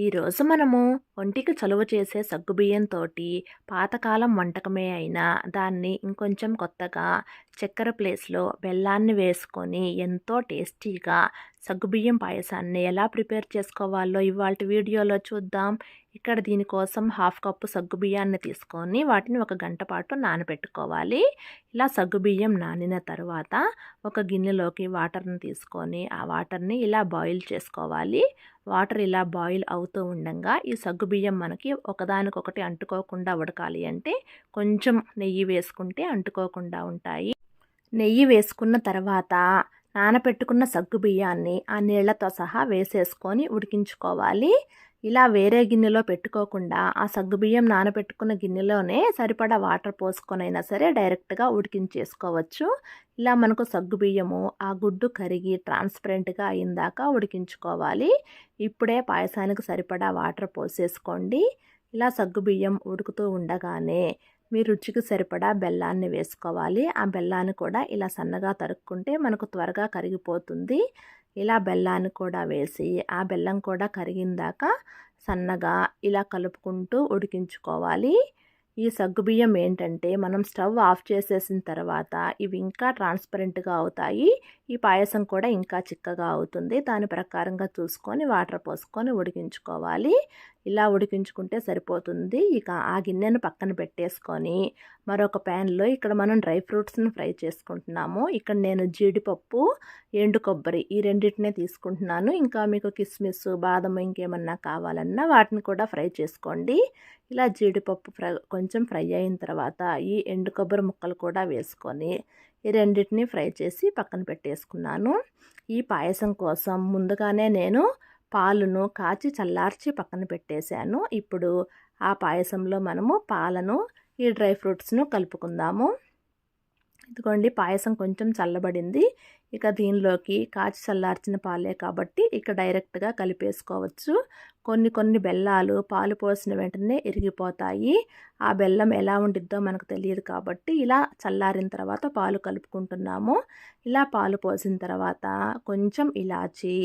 ఈరోజు మనము ఒంటికి చలువ చేసే సగ్గుబియ్యంతో పాతకాలం వంటకమే అయినా దాన్ని ఇంకొంచెం కొత్తగా చక్కెర ప్లేస్లో బెల్లాన్ని వేసుకొని ఎంతో టేస్టీగా సగ్గుబియ్యం పాయసాన్ని ఎలా ప్రిపేర్ చేసుకోవాలో ఇవాళ వీడియోలో చూద్దాం. ఇక్కడ దీనికోసం హాఫ్ కప్పు సగ్గుబియ్యాన్ని తీసుకొని వాటిని ఒక గంట పాటు నానబెట్టుకోవాలి. ఇలా సగ్గుబియ్యం నానిన తర్వాత ఒక గిన్నెలోకి వాటర్ని తీసుకొని ఆ వాటర్ని ఇలా బాయిల్ చేసుకోవాలి. వాటర్ ఇలా బాయిల్ అవుతూ ఉండగా ఈ సగ్గుబియ్యం మనకి ఒకదానికొకటి అంటుకోకుండా ఉడకాలి. అంటే కొంచెం నెయ్యి వేసుకుంటే అంటుకోకుండా ఉంటాయి. నెయ్యి వేసుకున్న తర్వాత నానపెట్టుకున్న సగ్గు బియ్యాన్ని ఆ నీళ్ళతో సహా వేసేసుకొని ఉడికించుకోవాలి. ఇలా వేరే గిన్నెలో పెట్టుకోకుండా ఆ సగ్గుబియ్యం నానబెట్టుకున్న గిన్నెలోనే సరిపడా వాటర్ పోసుకొనైనా సరే డైరెక్ట్గా ఉడికించేసుకోవచ్చు. ఇలా మనకు సగ్గుబియ్యము ఆ గుడ్డు కరిగి ట్రాన్స్పరెంట్గా అయిందాక ఉడికించుకోవాలి. ఇప్పుడే పాయసానికి సరిపడా వాటర్ పోసేసుకోండి. ఇలా సగ్గుబియ్యం ఉడుకుతూ ఉండగానే మీ రుచికి సరిపడా బెల్లాన్ని వేసుకోవాలి. ఆ బెల్లాన్ని కూడా ఇలా సన్నగా తరుక్కుంటే మనకు త్వరగా కరిగిపోతుంది. ఇలా బెల్లాన్ని కూడా వేసి ఆ బెల్లం కూడా కరిగిందాక సన్నగా ఇలా కలుపుకుంటూ ఉడికించుకోవాలి. ఈ సగ్గుబియ్యం ఏంటంటే మనం స్టవ్ ఆఫ్ చేసేసిన తర్వాత ఇవి ఇంకా ట్రాన్స్పరెంట్గా అవుతాయి. ఈ పాయసం కూడా ఇంకా చిక్కగా అవుతుంది. దాని ప్రకారంగా చూసుకొని వాటర్ పోసుకొని ఉడికించుకోవాలి. ఇలా ఉడికించుకుంటే సరిపోతుంది. ఇక ఆ గిన్నెను పక్కన పెట్టేసుకొని మరొక ప్యాన్లో ఇక్కడ మనం డ్రై ఫ్రూట్స్ని ఫ్రై చేసుకుంటున్నాము. ఇక్కడ నేను జీడిపప్పు ఎండు కొబ్బరి ఈ రెండింటినే తీసుకుంటున్నాను. ఇంకా మీకు కిస్మిస్ బాదం ఇంకేమన్నా కావాలన్నా వాటిని కూడా ఫ్రై చేసుకోండి. ఇలా జీడిపప్పు ఫ్రై కొంచెం ఫ్రై అయిన తర్వాత ఈ ఎండు కొబ్బరి ముక్కలు కూడా వేసుకొని ఈ రెండింటిని ఫ్రై చేసి పక్కన పెట్టేసుకున్నాను. ఈ పాయసం కోసం ముందుగానే నేను పాలును కాచి చల్లార్చి పక్కన పెట్టేశాను. ఇప్పుడు ఆ పాయసంలో మనము పాలను ఈ డ్రై ఫ్రూట్స్ను కలుపుకుందాము. ఇదిగోండి పాయసం కొంచెం చల్లబడింది. ఇక దీనిలోకి కాచి చల్లార్చిన పాలే కాబట్టి ఇక డైరెక్ట్గా కలిపేసుకోవచ్చు. కొన్ని కొన్ని బెల్లాలు పాలు పోసిన వెంటనే ఇరిగిపోతాయి. ఆ బెల్లం ఎలా ఉండిద్దో మనకు తెలియదు కాబట్టి ఇలా చల్లారిన తర్వాత పాలు కలుపుకుంటున్నాము. ఇలా పాలు పోసిన తర్వాత కొంచెం ఇలాచి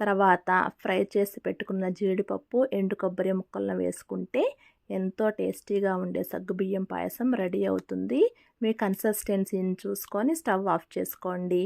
తర్వాత ఫ్రై చేసి పెట్టుకున్న జీడిపప్పు ఎండు కొబ్బరి ముక్కలను వేసుకుంటే ఎంతో టేస్టీగా ఉండే సగ్గుబియ్యం పాయసం రెడీ అవుతుంది. మీ కన్సిస్టెన్సీని చూసుకొని స్టవ్ ఆఫ్ చేసుకోండి.